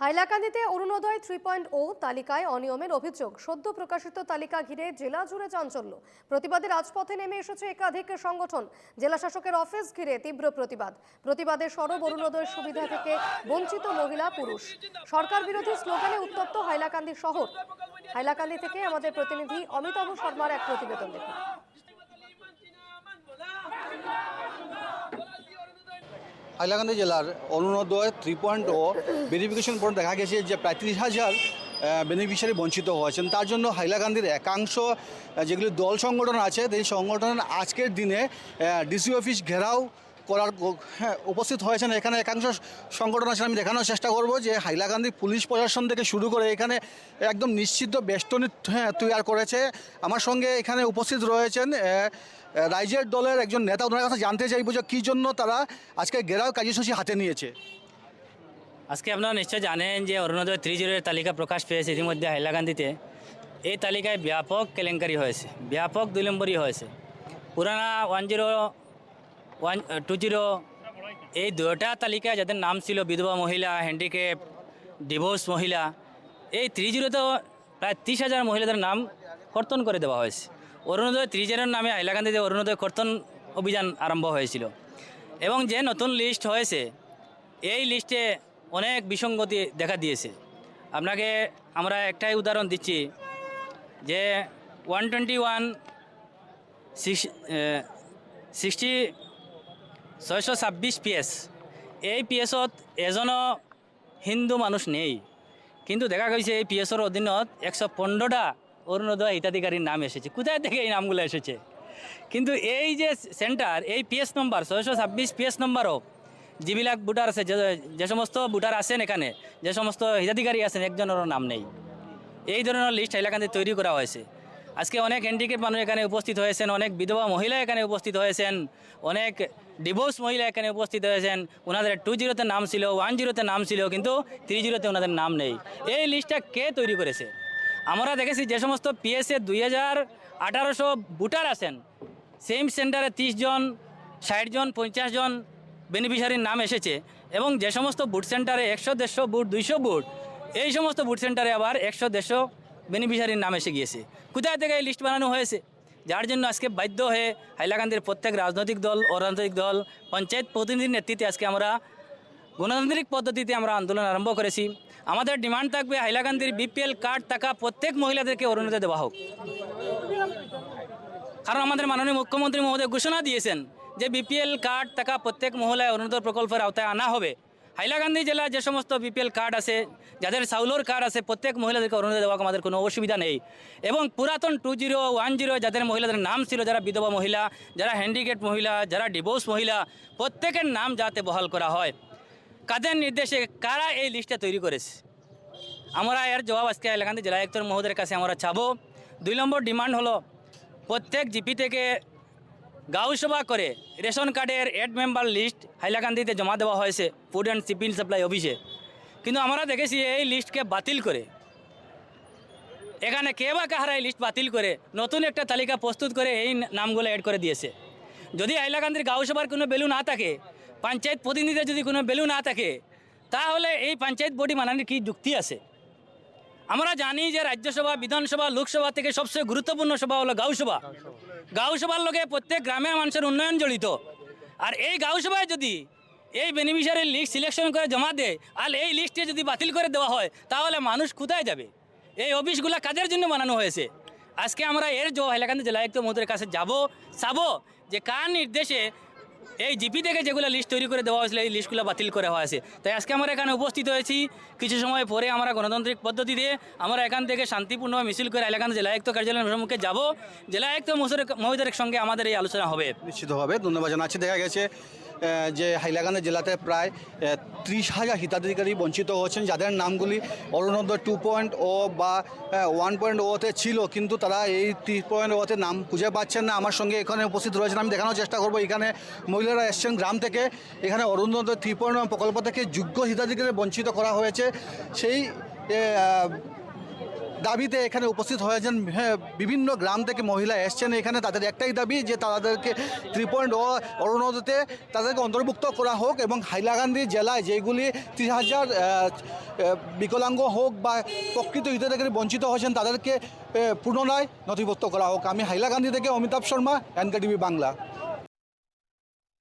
হাইলাকান্দিতে অরুণোদয় three point ও তালিকায় অনিয়মের অভিযোগ। সদ্য প্রকাশিত তালিকা ঘিরে জেলা জুড়ে চাঞ্চল্য। প্রতিবাদে রাজপথে নেমে এসেছে একাধিক সংগঠন। জেলা শাসকের অফিস ঘিরে তীব্র প্রতিবাদ। প্রতিবাদে সরব অরুণোদয়ের সুবিধা থেকে বঞ্চিত মহিলা, পুরুষ। সরকার বিরোধী স্লোগানে উত্তপ্ত হাইলাকান্দি শহর। হাইলাকান্দি থেকে আমাদের প্রতিনিধি অমিতাভ শর্মার এক প্রতিবেদন দেখুন। হাইলাকান্দি জেলার Arunoday three point O verification পর দেখা গেছে যে প্রায় ত্রিশ হাজার বেনিফিশিয়ারি বঞ্চিত হয়েছেন। তার জন্য হাইলাকান্দির একাংশ যেগুলি দল সংগঠন আছে, সেই সংগঠন আজকের দিনে ডিসি অফিস ঘেরাও করার হ্যাঁ, উপস্থিত হয়েছেন। এখানে একাংশ সংগঠন আছে আমি দেখানোর চেষ্টা করব যে হাইলাকান্দি পুলিশ প্রশাসন থেকে শুরু করে এখানে একদম নিশ্চিত বেষ্টনী হ্যাঁ তৈরি করেছে। আমার সঙ্গে এখানে উপস্থিত রয়েছেন রাইজের দলের একজন নেতা। ওনার কাছে জানতে চাইব যে কী জন্য তারা আজকে গেরাও কার্যসূচি হাতে নিয়েছে। আজকে আপনারা নিশ্চয় জানেন যে অরুণোদয় থ্রি জিরোর তালিকা প্রকাশ পেয়েছে ইতিমধ্যে হাইলাকান্দিতে এই তালিকায় ব্যাপক কেলেঙ্কারি হয়েছে ব্যাপক দুই নম্বরই হয়েছে। পুরানা one zero one two zero এই দুটা তালিকায় যাদের নাম ছিল বিধবা মহিলা হ্যান্ডিক্যাপ ডিভোর্স মহিলা, এই থ্রি জিরোতেও প্রায় তিরিশ হাজার মহিলাদের নাম কর্তন করে দেওয়া হয়েছে। অরুণোদয় থ্রি জিরোর নামে হাইলাকান্দিতে অরুণোদয় কর্তন অভিযান আরম্ভ হয়েছিল। এবং যে নতুন লিস্ট হয়েছে, এই লিস্টে অনেক বিসঙ্গতি দেখা দিয়েছে। আপনাকে আমরা একটাই উদাহরণ দিচ্ছি যে one twenty one six sixty ছয়শো ছাব্বিছ পি এছ এই পি এছত এজনো হিন্দু মানুষ নেই। কিন্তু দেখা গৈছে এই পি এছৰ অধীনত একশ পোন্ধৰটা অৰুণোদয় হিতাধিকাৰীৰ নাম এসেছে। কোথায় থেকে এই নামগুলো এসেছে? কিন্তু এই যে সেন্টার এই পি এস নম্বর ছয়শো ছাব্বিছ পি এছ নম্বরও যিবিলাক ভোটার আছে, যে- যে সমস্ত ভোটার আছেন এখানে, যে সমস্ত হিতাধিকারী আছেন একজনেরও নাম নেই। এই ধরনের লিস্ট হাইলাকান্দি তৈরি করা হয়েছে আজকে অনেক হ্যান্ডিক্যাপ মানুষ এখানে উপস্থিত হয়েছেন, অনেক বিধবা মহিলা এখানে উপস্থিত হয়েছেন, অনেক ডিভোর্স মহিলা এখানে উপস্থিত হয়েছেন। ওনাদের টু জিরোতে নাম ছিল ওয়ান জিরোতে নাম ছিল, কিন্তু থ্রি জিরোতে ওনাদের নাম নেই। এই লিস্টটা কে তৈরি করেছে? আমরা দেখেছি যে সমস্ত পিএসএ দুই হাজার আঠারোশো ভোটার আছেন। সেম সেন্টারে তিরিশ জন, ষাট জন, পঞ্চাশ জন বেনিফিশিয়ারির নাম এসেছে এবং যে সমস্ত বুট সেন্টারে একশো দেড়শো বুট দুইশো বুট এই সমস্ত বুট সেন্টারে আবার একশো দেড়শো বেনিফিশিয়ারির নাম এসে গিয়েছে। কোথায় থেকে এই লিস্ট বানানো হয়েছে? যার জন্য আজকে বাধ্য হয়ে হাইলাকান্দির প্রত্যেক রাজনৈতিক দল, অরাজনৈতিক দল, পঞ্চায়েত প্রতিনিধির নেতৃত্বে আজকে আমরা গণতান্ত্রিক পদ্ধতিতে আমরা আন্দোলন আরম্ভ করেছি। আমাদের ডিমান্ড থাকবে হাইলাকান্দির বিপিএল কার্ড থাকা প্রত্যেক মহিলাদেরকে অরুণোদয় দেওয়া হোক। কারণ আমাদের মাননীয় মুখ্যমন্ত্রী মহোদয় ঘোষণা দিয়েছেন যে বিপিএল কার্ড থাকা প্রত্যেক মহিলায় অরুণোদয় প্রকল্পের আওতায় আনা হবে। হাইলাকান্দি জেলার যে সমস্ত বিপিএল কার্ড আছে, যাদের সাউলোর কার্ড আছে, প্রত্যেক মহিলাদেরকে অরুণোদয় দেওয়া আমাদের কোনো অসুবিধা নেই। এবং পুরাতন টু জিরো ওয়ান জিরো যাদের মহিলাদের নাম ছিল, যারা বিধবা মহিলা, যারা হ্যান্ডিক্যাপ মহিলা, যারা ডিভোর্স মহিলা, প্রত্যেকের নাম যাতে বহাল করা হয়। কাদের নির্দেশে কারা এই লিস্টটা তৈরি করেছে? আমরা এর জবাব আজকে এলাকান্দি জেলা আয়ুক্তর মহোদয়ের কাছে আমরা চাবো। দুই নম্বর ডিমান্ড হলো, প্রত্যেক জিপি থেকে গাঁও সভা করে। রেশন কার্ডের এড মেম্বার লিস্ট হাইলাকান্দিতে জমা দেওয়া হয়েছে ফুড অ্যান্ড সিপিল সাপ্লাই অফিসে। কিন্তু আমরা দেখেছি এই লিস্টকে বাতিল করে। এখানে কে বা কাহারা এই লিস্ট বাতিল করে, নতুন একটা তালিকা প্রস্তুত করে এই নামগুলো অ্যাড করে দিয়েছে। যদি হাইলাকান্দির গাঁও সভার কোনো ভ্যালু না থাকে, পঞ্চায়েত প্রতিনিধিদের যদি কোনো ভ্যালু না থাকে, তাহলে এই পঞ্চায়েত বডি মানানোর কি যুক্তি আছে? আমরা জানি যে রাজ্যসভা, বিধানসভা, লোকসভা থেকে সবচেয়ে গুরুত্বপূর্ণ সভা হলো গাঁও সভা। লোকে প্রত্যেক গ্রামের মানুষের উন্নয়ন জড়িত। আর এই গাঁও সভায় যদি এই বেনিফিশিয়ারির লিস্ট সিলেকশন করে জমা দেয়, আর এই লিস্টে যদি বাতিল করে দেওয়া হয়, তাহলে মানুষ কোথায় যাবে? এই অফিসগুলো কাজের জন্য বানানো হয়েছে? আজকে আমরা এর জবাব হাইলাকান্দি জেলা আয়ুক্ত মহোদয়ের কাছে যাব, চাবো যে কার নির্দেশে এই জিপি থেকে যেগুলো লিস্ট তৈরি করে দেওয়া হয়েছিল, এই লিস্টগুলো বাতিল করা হয়েছে তাই আজকে আমরা এখানে উপস্থিত হয়েছি কিছু সময় পরে আমরা গণতান্ত্রিক পদ্ধতি দিয়ে আমরা এখান থেকে শান্তিপূর্ণ মিছিল করে এলাকান জেলা আয়ুক্ত কার্যালয়ের সম্মুখে যাব। জেলা আয়ুক্ত মহোদয়ের সঙ্গে আমাদের এই আলোচনা হবে। নিশ্চিতভাবে ধন্যবাদ জানাচ্ছি। দেখা গেছে যে হাইলাকান্দি জেলাতে প্রায় ত্রিশ হাজার হিতাধিকারী বঞ্চিত হচ্ছেন যাদের নামগুলি অরুণোদয় টু পয়েন্ট ও বা ওয়ান পয়েন্ট ওতে ছিল, কিন্তু তারা এই থ্রি পয়েন্ট ওতে নাম খুঁজে পাচ্ছেন না। আমার সঙ্গে এখানে উপস্থিত রয়েছেন, আমি দেখানোর চেষ্টা করব। এখানে মহিলারা এসছেন গ্রাম থেকে। এখানে অরুণোদয় থ্রি পয়েন্ট প্রকল্প থেকে যোগ্য হিতাধিকারী বঞ্চিত করা হয়েছে। সেই দাবিতে এখানে উপস্থিত হয়েছেন হ্যাঁ, বিভিন্ন গ্রাম থেকে মহিলা এসছেন। এখানে তাদের একটাই দাবি যে তাদেরকে থ্রি পয়েন্ট ও অরুণোদয়তে তাদেরকে অন্তর্ভুক্ত করা হোক এবং হাইলাকান্দি জেলায় যেগুলি ত্রিশ হাজার বিকলাঙ্গ হোক বা প্রকৃত হিতাধিকারী বঞ্চিত হয়েছেন তাদেরকে পুনরায় নথিভুক্ত করা হোক। আমি হাইলাকান্দি থেকে অমিতাভ শর্মা এনকেটিভি বাংলা।